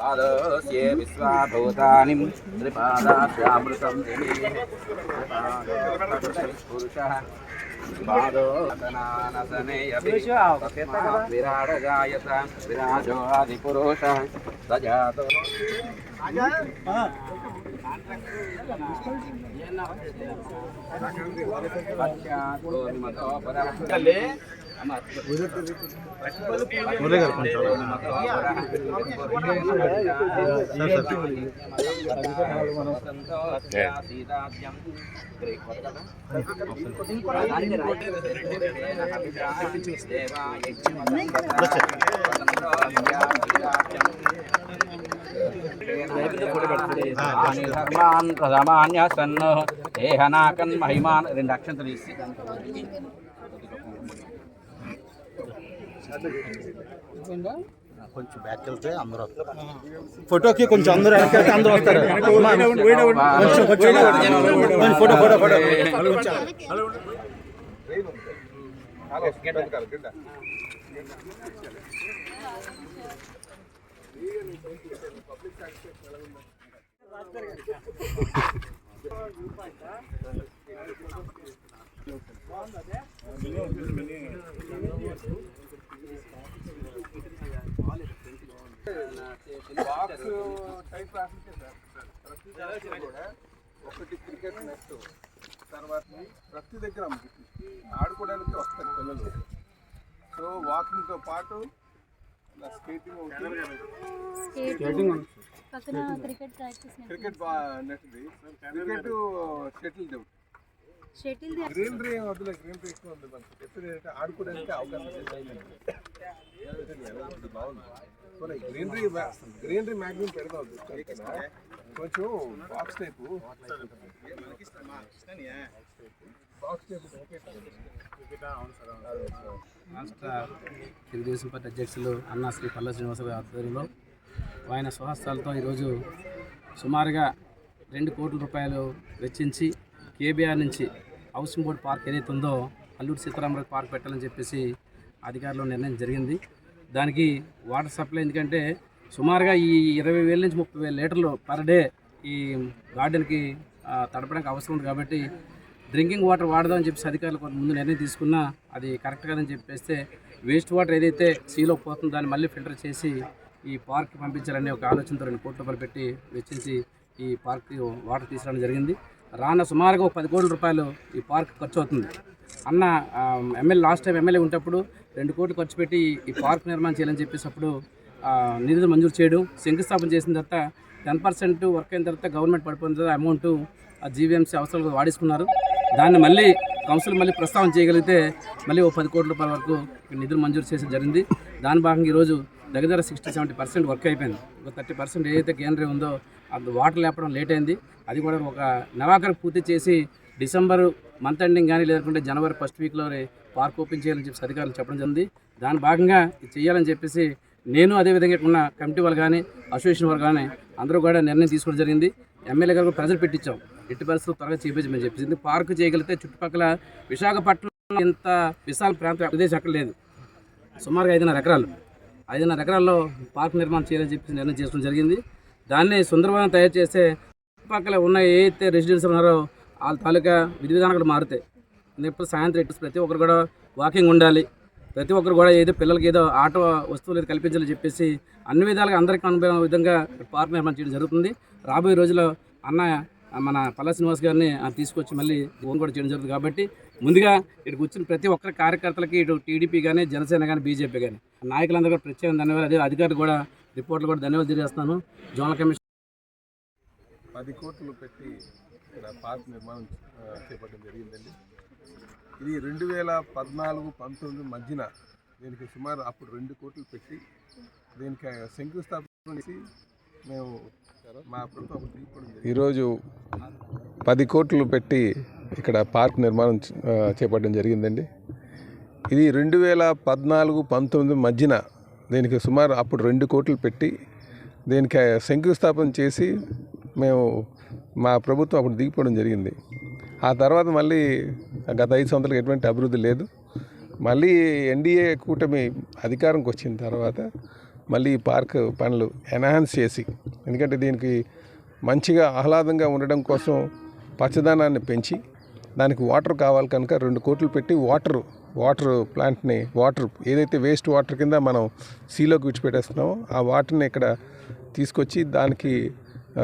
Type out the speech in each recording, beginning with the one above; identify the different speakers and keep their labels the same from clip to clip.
Speaker 1: పాదోస్యే విశ్వాభూతాని త్రిపాదాశ్యామృతం పురుషः విరాడజాయత విరాజో ఆదిపురుష సజాతో ధర్మాన్ ప్రథమాన్య సన్ను దేహనాకన్ మహిమాన్ రెండు. అక్షంతలు ఇసి
Speaker 2: కొంచెం బ్యాక్ వెళ్తే అందరూ వస్తారు ఫోటోకి కొంచెం అందరూ వెనక్కి వెళ్తే అందరూ వస్తారు photo photo photo
Speaker 3: box type రాసింటే sir ప్రతి కూడా ఒకటి క్రికెట్ నెక్స్ట్ తర్వాత ప్రతి దగ్గర ఆడుకోవడానికి వస్తారు పిల్లలు. సో వాకింగ్తో పాటు ఇలా స్కేటింగ్
Speaker 4: క్రికెట్ ప్రాక్టీస్
Speaker 3: క్రికెట్ బా నెట్ది క్రికెట్ షటిల్ దేవుడు
Speaker 4: షటిల్
Speaker 3: గ్రీనరీ వద్దులే గ్రీనరీ ఎక్కువ ఉంది మనకి. చెప్పేది ఏంటంటే ఆడుకోవడానికి అవకాశం లేదు. బాగుంది. గ్రీనరీ గ్రీనరీ మ్యాక్సిమం పెడదాం కొంచెం బాక్స్ టైపు బాక్స్ టైపు
Speaker 1: రాష్ట్ర తెలుగుదేశం పార్టీ అధ్యక్షులు అన్నా శ్రీ పల్ల శ్రీనివాసరావు ఆధ్వర్యంలో ఆయన స్వహస్తాలతో ఈరోజు సుమారుగా రెండు కోట్ల రూపాయలు వెచ్చించి కేబీఆర్ నుంచి హౌసింగ్ బోర్డ్ పార్క్ ఏదైతే ఉందో అల్లూరు సీతారామరాజు పార్క్ పెట్టాలని చెప్పేసి అధికారులు నిర్ణయం జరిగింది. దానికి వాటర్ సప్లై ఎందుకంటే సుమారుగా ఈ ఇరవై వేల నుంచి ముప్పై వేల లీటర్లు పర్ డే ఈ గార్డెన్కి తడపడానికి అవసరం ఉంది కాబట్టి డ్రింకింగ్ వాటర్ వాడదామని చెప్పేసి అధికారులు కొంత ముందు నిర్ణయం తీసుకున్నా అది కరెక్ట్ కాదని చెప్పేస్తే వేస్ట్ వాటర్ ఏదైతే సీలో పోతుందో దాన్ని మళ్ళీ ఫిల్టర్ చేసి ఈ పార్క్కి పంపించాలనే ఒక ఆలోచనతో రెండు కోట్ల రూపాయలు పెట్టి వెచ్చించి ఈ పార్క్ వాటర్ తీసుకురావడం జరిగింది. రాన సుమారుగా ఒక పది కోట్ల రూపాయలు ఈ పార్క్ ఖర్చు అవుతుంది. అన్న ఎమ్మెల్యే లాస్ట్ టైం ఎమ్మెల్యే ఉంటప్పుడు రెండు కోట్లు ఖర్చు పెట్టి ఈ పార్క్ నిర్మాణం చేయాలని చెప్పేసి అప్పుడు నిధులు మంజూరు చేయడం. శంకుస్థాపన చేసిన తర్వాత టెన్ పర్సెంట్ వర్క్ అయిన తర్వాత గవర్నమెంట్ పడిపోయిన తర్వాత అమౌంట్ ఆ జీవీఎంసీ అవసరాలు వాడేసుకున్నారు. దాన్ని మళ్ళీ కౌన్సిల్ మళ్ళీ ప్రస్తావన చేయగలిగితే మళ్ళీ ఓ పది కోట్ల రూపాయల వరకు నిధులు మంజూరు చేసి జరిగింది. దాని భాగంగా ఈరోజు దగ్గర దగ్గర సిక్స్టీ సెవెంటీ పర్సెంట్ వర్క్ అయిపోయింది. ఒక థర్టీ పర్సెంట్ ఏదైతే గేనరీ ఉందో అది వాటర్ లేపడం లేట్ అయింది. అది కూడా ఒక నెలాఖరు పూర్తి చేసి డిసెంబర్ మంత్ ఎండింగ్ కానీ లేకుంటే జనవరి ఫస్ట్ వీక్లో పార్క్ ఓపెన్ చేయాలని చెప్పి అధికారులు చెప్పడం జరిగింది. దాని భాగంగా ఇది చేయాలని చెప్పేసి నేను అదేవిధంగా ఉన్న కమిటీ వాళ్ళు కానీ అసోసియేషన్ వాళ్ళు కానీ అందరూ కూడా నిర్ణయం తీసుకోవడం జరిగింది. ఎమ్మెల్యే గారు కూడా ప్రెజర్ పెట్టించాం. ఎట్టి పరిస్థితులు త్వరగా చేయించమని చెప్పేసి పార్క్ చేయగలిగితే చుట్టుపక్కల విశాఖపట్నం ఇంత విశాల ప్రాంతం ప్రదేశం అక్కడ లేదు. సుమారుగా ఐదున్నర ఎకరాలు. ఐదున్నర ఎకరాల్లో పార్క్ నిర్మాణం చేయాలని చెప్పి నిర్ణయం చేసుకోవడం జరిగింది. దాన్ని సుందరవనం తయారు చేస్తే చుట్టుపక్కల ఉన్న ఏదైతే రెసిడెన్స్ ఉన్నారో వాళ్ళ తాలూకా విధి విధానాలు కూడా మారుతాయి ఎప్పుడు సాయంత్రం ఎట్టు ప్రతి ఒక్కరు కూడా వాకింగ్ ఉండాలి. ప్రతి ఒక్కరు కూడా ఏదో పిల్లలకి ఏదో ఆట వస్తువులు ఏదో కల్పించాలని చెప్పేసి అన్ని విధాలుగా అందరికీ అనుభవం విధంగా పార్క్ నిర్మాణం చేయడం జరుగుతుంది. రాబోయే రోజుల్లో అన్న మన పల్ల శ్రీనివాస్ గారిని ఆ తీసుకొచ్చి మళ్ళీ ఫోన్ కూడా చేయడం జరుగుతుంది కాబట్టి ముందుగా ఇక్కడికి వచ్చిన ప్రతి ఒక్కరి కార్యకర్తలకి ఇటు టీడీపీ కానీ జనసేన కానీ బీజేపీ కానీ నాయకులందరూ కూడా ప్రత్యేక ధన్యవాదాలు. అదే అధికారులు కూడా రిపోర్ట్లు కూడా ధన్యవాదాలు తెలియజేస్తాను జోనల్ కమిషన్
Speaker 3: పది కోట్లు పెట్టి ఇక్కడ పార్క్ నిర్మాణం చేపట్టడం జరిగిందండి. ఇది రెండు వేల పద్నాలుగు పంతొమ్మిది మధ్యన దీనికి సుమారు అప్పుడు రెండు కోట్లు పెట్టి దీనికి శంకుస్థాపన చేసి మేము మా ఈరోజు పది కోట్లు పెట్టి ఇక్కడ పార్క్ నిర్మాణం చేపట్టడం జరిగిందండి. ఇది రెండు వేల పద్నాలుగు పంతొమ్మిది మధ్యన దీనికి సుమారు అప్పుడు రెండు కోట్లు పెట్టి దీనికి శంకుస్థాపన చేసి మేము మా ప్రభుత్వం అప్పుడు దిగిపోవడం జరిగింది. ఆ తర్వాత మళ్ళీ గత ఐదు సంవత్సరాలకు ఎటువంటి అభివృద్ధి లేదు. మళ్ళీ ఎన్డీఏ కూటమి అధికారంకి వచ్చిన తర్వాత మళ్ళీ ఈ పార్క్ పనులు ఎన్హాన్స్ చేసి ఎందుకంటే దీనికి మంచిగా ఆహ్లాదంగా ఉండడం కోసం పచ్చదనాన్ని పెంచి దానికి వాటర్ కావాలి కనుక రెండు కోట్లు పెట్టి వాటర్ వాటర్ ప్లాంట్ని వాటర్ ఏదైతే వేస్ట్ వాటర్ కింద మనం సీలోకి విడిచిపెట్టేస్తున్నామో ఆ వాటర్ని ఇక్కడ తీసుకొచ్చి దానికి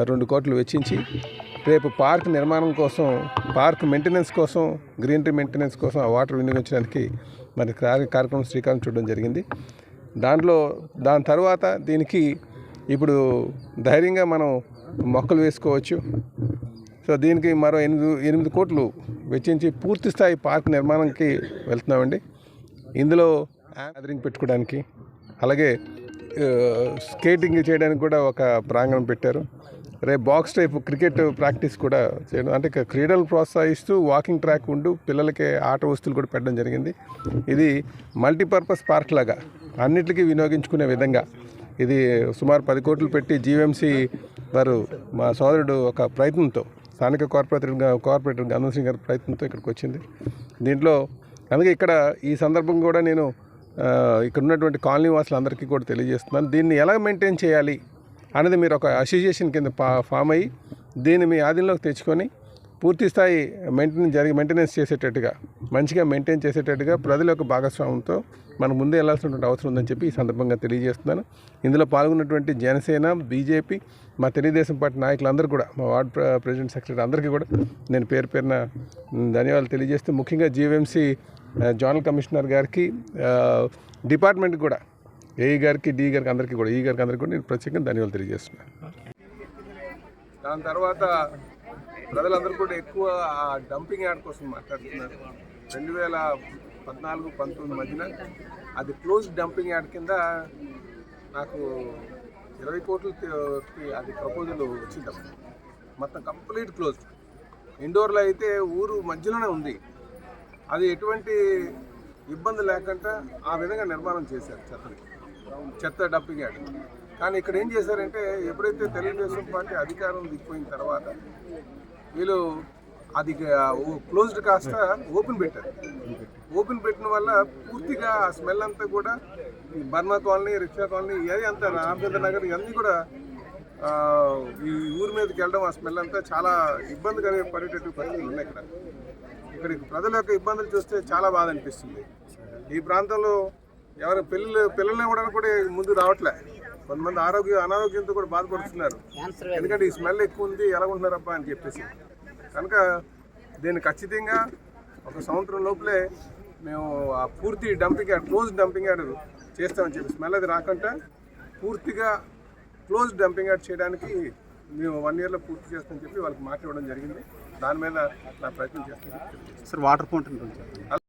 Speaker 3: రెండు కోట్లు వెచ్చించి రేపు పార్క్ నిర్మాణం కోసం పార్క్ మెయింటెనెన్స్ కోసం గ్రీనరీ మెయింటెనెన్స్ కోసం ఆ వాటర్ వినియోగించడానికి మరి కార్యక్రమం శ్రీకారం చూడడం జరిగింది. దాంట్లో దాని తర్వాత దీనికి ఇప్పుడు ధైర్యంగా మనం మొక్కలు వేసుకోవచ్చు. సో దీనికి మరో ఎనిమిది ఎనిమిది కోట్లు వెచ్చించి పూర్తి స్థాయి పార్క్ నిర్మాణానికి వెళ్తున్నామండి. ఇందులో గ్యాదరింగ్ పెట్టుకోవడానికి అలాగే స్కేటింగ్ చేయడానికి కూడా ఒక ప్రాంగణం పెట్టారు. రేపు బాక్స్ టైప్ క్రికెట్ ప్రాక్టీస్ కూడా చేయడం. అంటే క్రీడలు ప్రోత్సహిస్తూ వాకింగ్ ట్రాక్ ఉండు పిల్లలకి ఆట వస్తువులు కూడా పెట్టడం జరిగింది. ఇది మల్టీపర్పస్ పార్క్ లాగా అన్నిటికీ వినియోగించుకునే విధంగా. ఇది సుమారు పది కోట్లు పెట్టి జీవీఎంసీ వారు మా సోదరుడు ఒక ప్రయత్నంతో స్థానిక కార్పొరేటర్ కార్పొరేటర్ గంధం సింగ్ గారి ప్రయత్నంతో ఇక్కడికి వచ్చింది. దీంట్లో అందుకే ఇక్కడ ఈ సందర్భం కూడా నేను ఇక్కడ ఉన్నటువంటి కాలనీ వాసులందరికీ కూడా తెలియజేస్తున్నాను. దీన్ని ఎలా మెయింటైన్ చేయాలి? అనేది మీరు ఒక అసోసియేషన్ కింద ఫామ్ అయ్యి దీన్ని మీ ఆధీనంలోకి తెచ్చుకొని పూర్తి స్థాయి మెయింటెనెన్స్ జరిగి మెయింటెనెన్స్ చేసేటట్టుగా మంచిగా మెయింటైన్ చేసేటట్టుగా ప్రజల యొక్క భాగస్వామ్యంతో మనం ముందే వెళ్ళాల్సినటువంటి అవసరం ఉందని చెప్పి ఈ సందర్భంగా తెలియజేస్తున్నాను. ఇందులో పాల్గొన్నటువంటి జనసేన బీజేపీ మా తెలుగుదేశం పార్టీ నాయకులందరూ కూడా మా వార్డ్ ప్ర- ప్రెసిడెంట్ సెక్రటరీ అందరికీ కూడా నేను పేరు పేరున ధన్యవాదాలు తెలియజేస్తూ ముఖ్యంగా జీవీఎంసీ జోనల్ కమిషనర్ గారికి డిపార్ట్మెంట్ డిపార్ట్మెంట్కి కూడా ఏఈ గారికి డి గారికి అందరికీ కూడా ఈ గారికి అందరికీ కూడా నేను ప్రత్యేకంగా ధన్యవాదాలు తెలియజేస్తున్నాను. దాని తర్వాత ప్రజలందరూ కూడా ఎక్కువ ఆ డంపింగ్ యార్డ్ కోసం మాట్లాడుతున్నారు. రెండు వేల పద్నాలుగు పంతొమ్మిది మధ్యన అది క్లోజ్ డంపింగ్ యార్డ్ కింద నాకు ఇరవై కోట్లు అది ప్రపోజల్ వచ్చింది మొత్తం కంప్లీట్ క్లోజ్. ఇండోర్లో అయితే ఊరు మధ్యలోనే ఉంది. అది ఎటువంటి ఇబ్బంది లేకుండా ఆ విధంగా నిర్మాణం చేశారు చెత్తని చెత్త డంపింగ్ యార్డ్. కానీ ఇక్కడ ఏం చేశారంటే ఎప్పుడైతే తెలుగుదేశం పార్టీ అధికారం దిగిపోయిన తర్వాత వీళ్ళు అది క్లోజ్డ్ కాస్త ఓపెన్ పెట్టారు. ఓపెన్ పెట్టిన వల్ల పూర్తిగా ఆ స్మెల్ అంతా కూడా ఈ బర్మా కాలనీ రిక్షా కాలనీ ఏది అంతా రామచంద్ర నగర్ ఇవన్నీ కూడా ఈ ఊరి మీదకి వెళ్ళడం ఆ స్మెల్ అంతా చాలా ఇబ్బంది పడేటట్టు పరిస్థితులు ఉన్నాయి ఇక్కడ. ఇక్కడ ప్రజల యొక్క ఇబ్బందులు చూస్తే చాలా బాధ అనిపిస్తుంది. ఈ ప్రాంతంలో ఎవరు పిల్లలు పిల్లల్ని కూడా కూడా ముందు రావట్లే. కొంతమంది ఆరోగ్య అనారోగ్యంతో కూడా బాధపడుతున్నారు. ఎందుకంటే ఈ స్మెల్ ఎక్కువ ఉంది ఎలా ఉంటున్నారబ్బా అని చెప్పేసి. కనుక దీన్ని ఖచ్చితంగా ఒక సంవత్సరం లోపలే మేము ఆ పూర్తి dumping yard close dumping yard చేస్తామని చెప్పి. స్మెల్ అది రాకుండా పూర్తిగా క్లోజ్ డంపింగ్ యార్డ్ చేయడానికి మేము వన్ ఇయర్లో పూర్తి చేస్తామని చెప్పి వాళ్ళకి మాట ఇవ్వడం జరిగింది. దాని మీద నా ప్రయత్నం చేస్తాను.
Speaker 2: Sir water fountain.